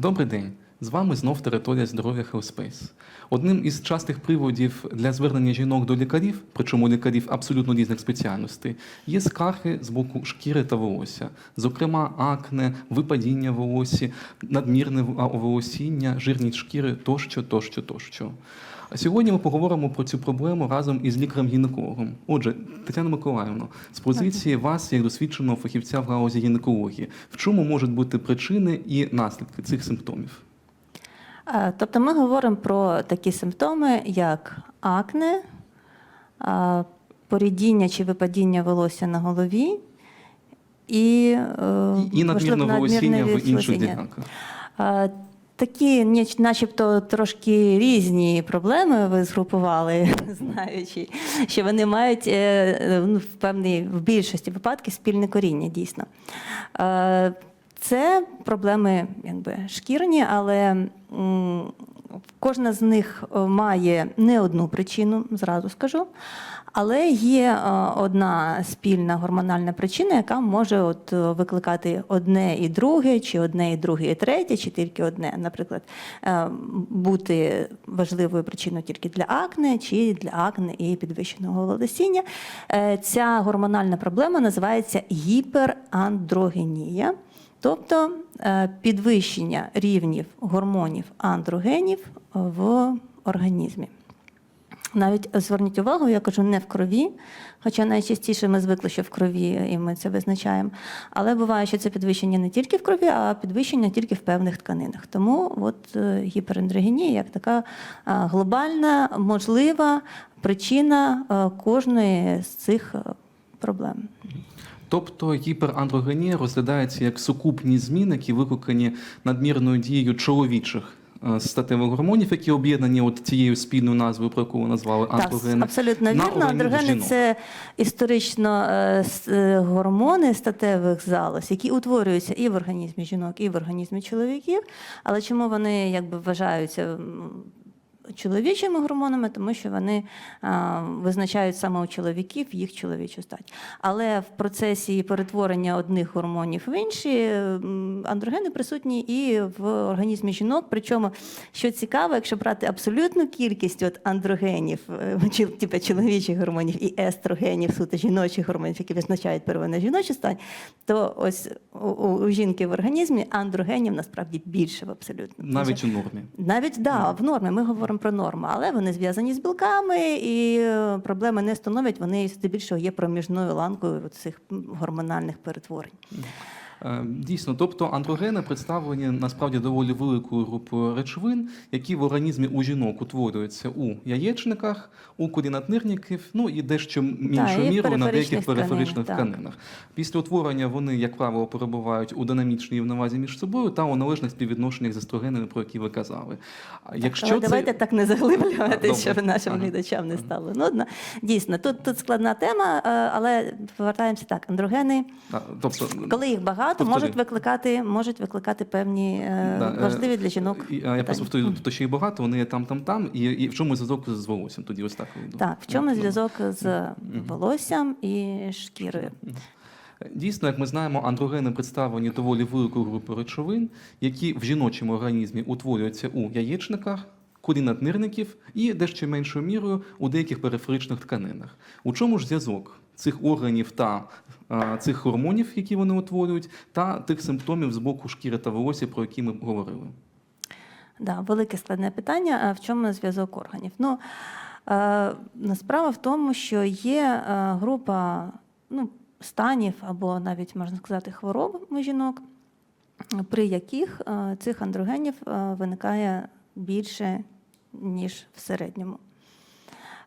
Добрий день. З вами знов територія здоров'я Хелспейс. Одним із частих приводів для звернення жінок до лікарів, причому лікарів абсолютно різних спеціальностей, є скарги з боку шкіри та волосся, зокрема акне, випадіння волосі, надмірне волосіння, жирність шкіри тощо, тощо, тощо. А сьогодні ми поговоримо про цю проблему разом із лікарем-гінекологом. Отже, Тетяна Миколаївна, з позиції вас як досвідченого фахівця в галузі гінекології, в чому можуть бути причини і наслідки цих симптомів? Е, Тобто ми говоримо про такі симптоми, як акне, е, порідіння чи випадіння волосся на голові і, е, І надмірне волосіння в інших ділянках. Такі, начебто, трошки різні проблеми ви згрупували, знаючи, що вони мають е, ну, в певній в більшості випадків спільне коріння, дійсно. Е, Це проблеми якби, шкірні, але кожна з них е, має не одну причину, зразу скажу. Але є е, одна спільна гормональна причина, яка може от е, викликати одне і друге, чи одне і друге, і третє, чи тільки одне. Наприклад, бути важливою причиною тільки для акне, чи для акне і підвищеного волосіння. Ця гормональна проблема називається гіперандрогенія. Тобто е, підвищення рівнів гормонів андрогенів в організмі. Навіть зверніть увагу, я кажу не в крові, хоча найчастіше ми звикли, що в крові, і ми це визначаємо. Але буває, що це підвищення не тільки в крові, а підвищення тільки в певних тканинах. Тому от е, гіперандрогенія як така е, глобальна, можлива причина кожної з цих проблем. Тобто гіперандрогенія розглядається як сукупні зміни, які викликані надмірною дією чоловічих е, статевих гормонів, які об'єднані от цією спільною назвою, про яку ви назвали Так, андрогени. абсолютно на вірно. Андрогени це історично е, е, гормони статевих залоз, які утворюються і в організмі жінок, і в організмі чоловіків. Але чому вони якби вважаються чоловічими гормонами? Тому що вони а, визначають саме у чоловіків їх чоловічу стать. Але в процесі перетворення одних гормонів в інші андрогени присутні і в організмі жінок. Причому, що цікаво, якщо брати абсолютну кількість от андрогенів, е, типу чоловічих гормонів і естрогенів, суто жіночих гормонів, які визначають первинну жіночу стать, то ось у, у, у жінки в організмі андрогенів насправді більше в абсолютно. Навіть у нормі. Навіть да, в нормі ми говоримо про норму, але вони зв'язані з білками, і е, проблеми не становлять. Вони здебільшого є проміжною ланкою цих гормональних перетворень. Е, Дійсно, тобто андрогени представлені насправді доволі великою групою речовин, які в організмі у жінок утворюються у яєчниках, у корінатнирників, ну і дещо меншою мірою на деяких периферичних тканинах, Після утворення вони, як правило, перебувають у динамічній рівновазі між собою та у належних співвідношеннях з естрогенами, про які ви казали. А Якщо Але це... давайте так не заглиблювати, щоб нашим Ага. глядачам не стало нудно. Дійсно, тут, тут складна тема, е, але повертаємося так. Андрогени, А, тобто, коли їх багато, Повтори. можуть викликати, можуть викликати певні е, Да, е, важливі для жінок. а Я просто питання. повторюю, тобто ще й багато, вони є там, там, там, і, і в чому зв'язок з волоссям? Тоді ось так. Так, в чому зв'язок з волоссям і шкірою? Дійсно, як ми знаємо, андрогени представлені доволі великою групою речовин, які в жіночому організмі утворюються у яєчниках, корінатнирників і дещо меншою мірою у деяких периферичних тканинах. У чому ж зв'язок цих органів та а, цих гормонів, які вони утворюють, та тих симптомів з боку шкіри та волосся, про які ми говорили? Да, велике складне питання. А в чому зв'язок органів? Ну, е, справа в тому, що є е, група ну, станів або навіть можна сказати хвороб у жінок, при яких е, цих андрогенів е, виникає більше, ніж в середньому.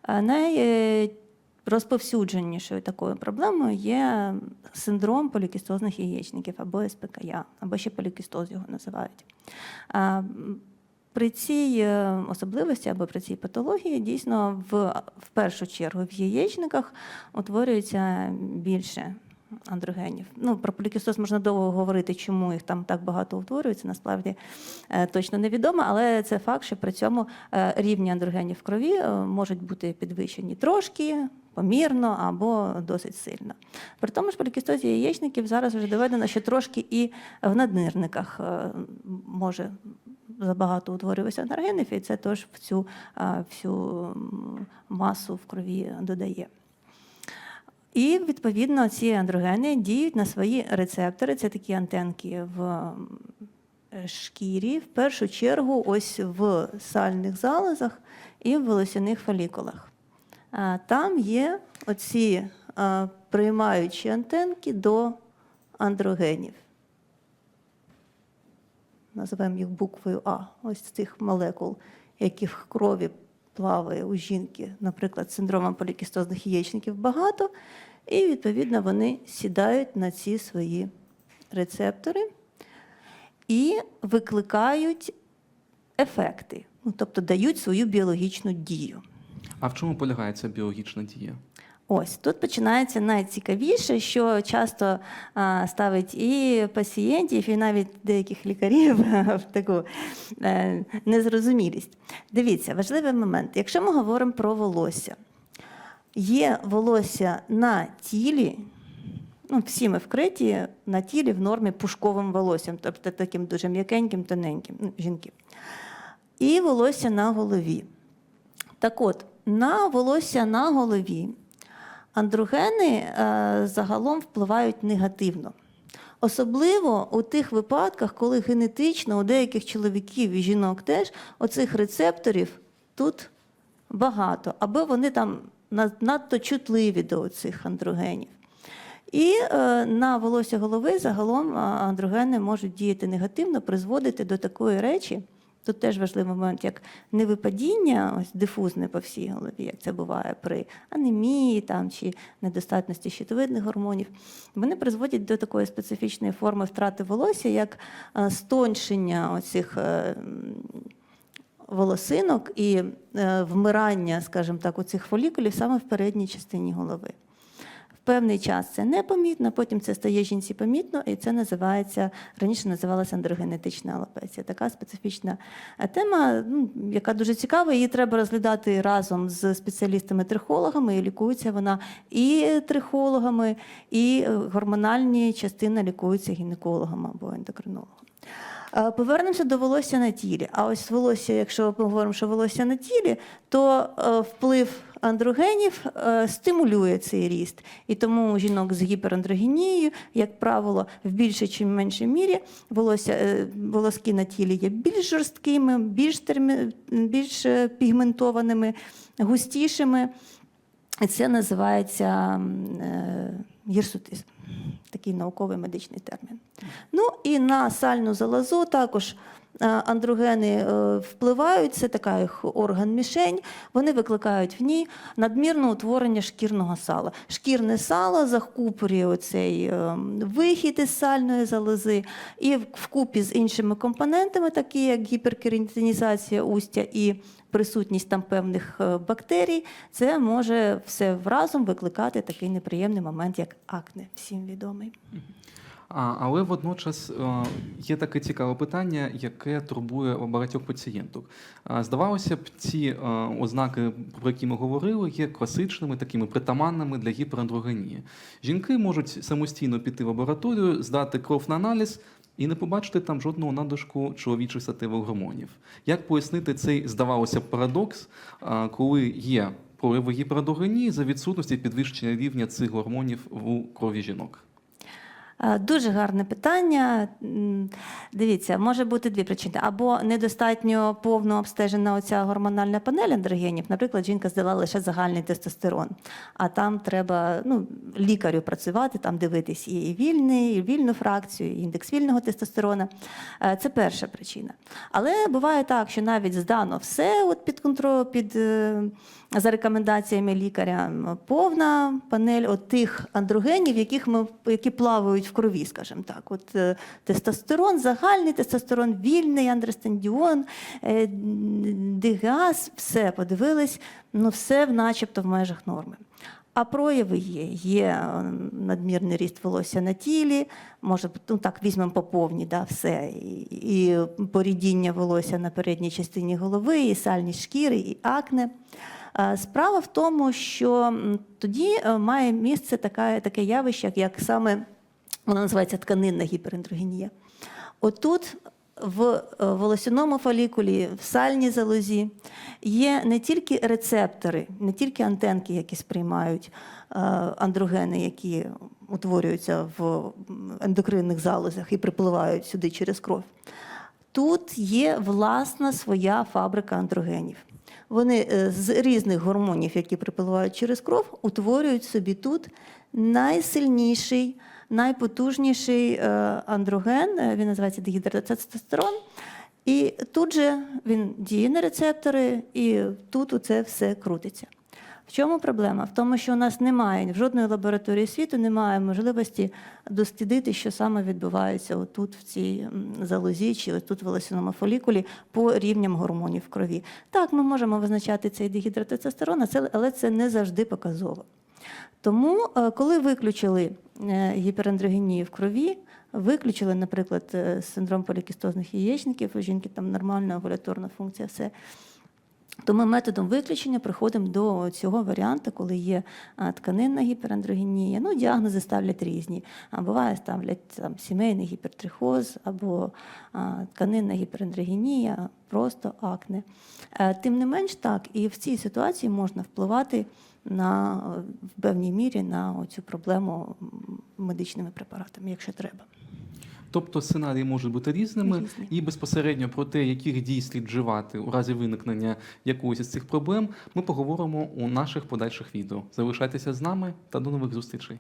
Найрозповсюдженішою такою проблемою є синдром полікістозних яєчників або СПКЯ, або ще полікістоз його називають. При цій е, особливості або при цій патології дійсно в, в першу чергу в яєчниках утворюється більше андрогенів. Ну, про полікістоз можна довго говорити, чому їх там так багато утворюється. Насправді е, точно невідомо, але це факт, що при цьому е, рівні андрогенів в крові е, можуть бути підвищені трошки, помірно або досить сильно. При тому ж полікістозі яєчників зараз вже доведено, що трошки і в наднирниках може забагато утворюватися андрогенів, і це теж в цю всю масу в крові додає. І відповідно ці андрогени діють на свої рецептори. Це такі антенки в е, шкірі, в першу чергу, ось в сальних залозах і в волосяних фолікулах. Там є оці приймаючі антенки до андрогенів. Називаємо їх буквою А. Ось цих молекул, які в крові плаває у жінки, наприклад, синдромом полікістозних яєчників багато, і відповідно вони сідають на ці свої рецептори і викликають ефекти, ну, тобто дають свою біологічну дію. А в чому полягає ця біологічна дія? Ось тут починається найцікавіше, що часто а, ставить і пацієнтів, і навіть деяких лікарів в таку е, незрозумілість. Дивіться, важливий момент. Якщо ми говоримо про волосся, є волосся на тілі, ну, всі ми вкриті на тілі в нормі пушковим волоссям, тобто таким дуже м'якеньким, тоненьким, ну, жінки. І волосся на голові. Так от, на волосся на голові андрогени е, загалом впливають негативно. Особливо у тих випадках, коли генетично у деяких чоловіків і жінок теж оцих рецепторів тут багато, або вони там надто чутливі до цих андрогенів. І е, на волосся голови загалом андрогени можуть діяти негативно, призводити до такої речі. Тут теж важливий момент, як невипадіння, ось дифузне по всій голові, як це буває при анемії там, чи недостатності щитовидних гормонів. Вони призводять до такої специфічної форми втрати волосся, як е, стоншення оцих е, волосинок і е, вмирання, скажімо так, у цих фолікулів саме в передній частині голови. Певний час це непомітно, потім це стає жінці помітно, і це називається раніше називалася андрогенетична алопеція. Така специфічна е, тема, ну, яка дуже цікава. Її треба розглядати разом з спеціалістами-трихологами. І лікується вона і трихологами, і е, гормональні частини лікуються гінекологами або ендокринологами. Е, Повернемося до волосся на тілі. А ось волосся, якщо ми говоримо, що волосся на тілі, то вплив андрогенів е, стимулює цей ріст. І тому у жінок з гіперандрогенією, як правило, в більшій чи меншій мірі волосся, е, волоски на тілі є більш жорсткими, більш, термі, більш е, пігментованими, густішими. І це називається гірсутизм, такий науковий медичний термін. Ну і на сальну залозу також андрогени е, впливають, це така їх орган-мішень, вони викликають в ній надмірне утворення шкірного сала. Шкірне сало захкупорює оцей е, вихід із сальної залози, і вкупі з іншими компонентами, такі як гіперкератинізація устя і присутність там певних е, бактерій, це може все разом викликати такий неприємний момент, як акне, всім відомий. А, але водночас е, є таке цікаве питання, яке турбує багатьох пацієнток. Здавалося б, ці е, ознаки, про які ми говорили, є класичними, такими притаманними для гіперандрогенії. Жінки можуть самостійно піти в лабораторію, здати кров на аналіз і не побачити там жодного надлишку чоловічих статевих гормонів. Як пояснити цей, здавалося б, парадокс, е, коли є прояви гіперандрогенії за відсутності підвищення рівня цих гормонів у крові жінок? Е, Дуже гарне питання. Дивіться, може бути дві причини. Або недостатньо повно обстежена оця гормональна панель андрогенів. Наприклад, жінка здала лише загальний тестостерон, а там треба ну, лікарю працювати, там дивитись і вільний, і вільну фракцію, і індекс вільного тестостерона. Е, Це перша причина. Але буває так, що навіть здано все от під контроль, під е, за рекомендаціями лікаря, повна панель от тих андрогенів, яких ми, які плавають в крові, скажімо так. От е, тестостерон, загальний тестостерон, вільний, андростендіон, е, дигаз, все подивились, ну все начебто в межах норми. А прояви є. Є е, надмірний ріст волосся на тілі, може ну так візьмемо по повній, да, все. І, порідіння волосся на передній частині голови, і сальні шкіри, і акне. Справа в тому, що тоді має місце таке, таке явище, як саме воно називається тканинна гіперандрогенія. Отут в е, волосяному фолікулі, в сальній залозі є не тільки рецептори, не тільки антенки, які сприймають е, андрогени, які утворюються в ендокринних залозах і припливають сюди через кров. Тут є власна своя фабрика андрогенів. Вони е, з різних гормонів, які припливають через кров, утворюють собі тут найсильніший, найпотужніший е, андроген, е, він називається дегідротестостерон. І тут же він діє на рецептори, і тут оце все крутиться. В чому проблема? В тому, що у нас немає в жодної лабораторії світу немає можливості дослідити, що саме відбувається отут, в цій залозі, чи тут в волосяному фолікулі по рівням гормонів в крові. Так, ми можемо визначати цей дегідротестостерон, але це не завжди показово. Тому, е, коли виключили е, гіперандрогенію в крові, виключили, наприклад, е, синдром полікістозних яєчників, у жінки там нормальна овуляторна функція, все. То ми методом виключення приходимо до цього варіанту, коли є тканинна гіперандрогенія. Ну, діагнози ставлять різні. А буває, ставлять там, сімейний гіпертрихоз або тканинна гіперандрогенія, просто акне. Е, Тим не менш, так, і в цій ситуації можна впливати на, в певній мірі на цю проблему медичними препаратами, якщо треба. Тобто сценарії можуть бути різними, Різні. і безпосередньо про те, яких дій слід вживати у разі виникнення якоїсь із цих проблем, ми поговоримо у наших подальших відео. Залишайтеся з нами та до нових зустрічей.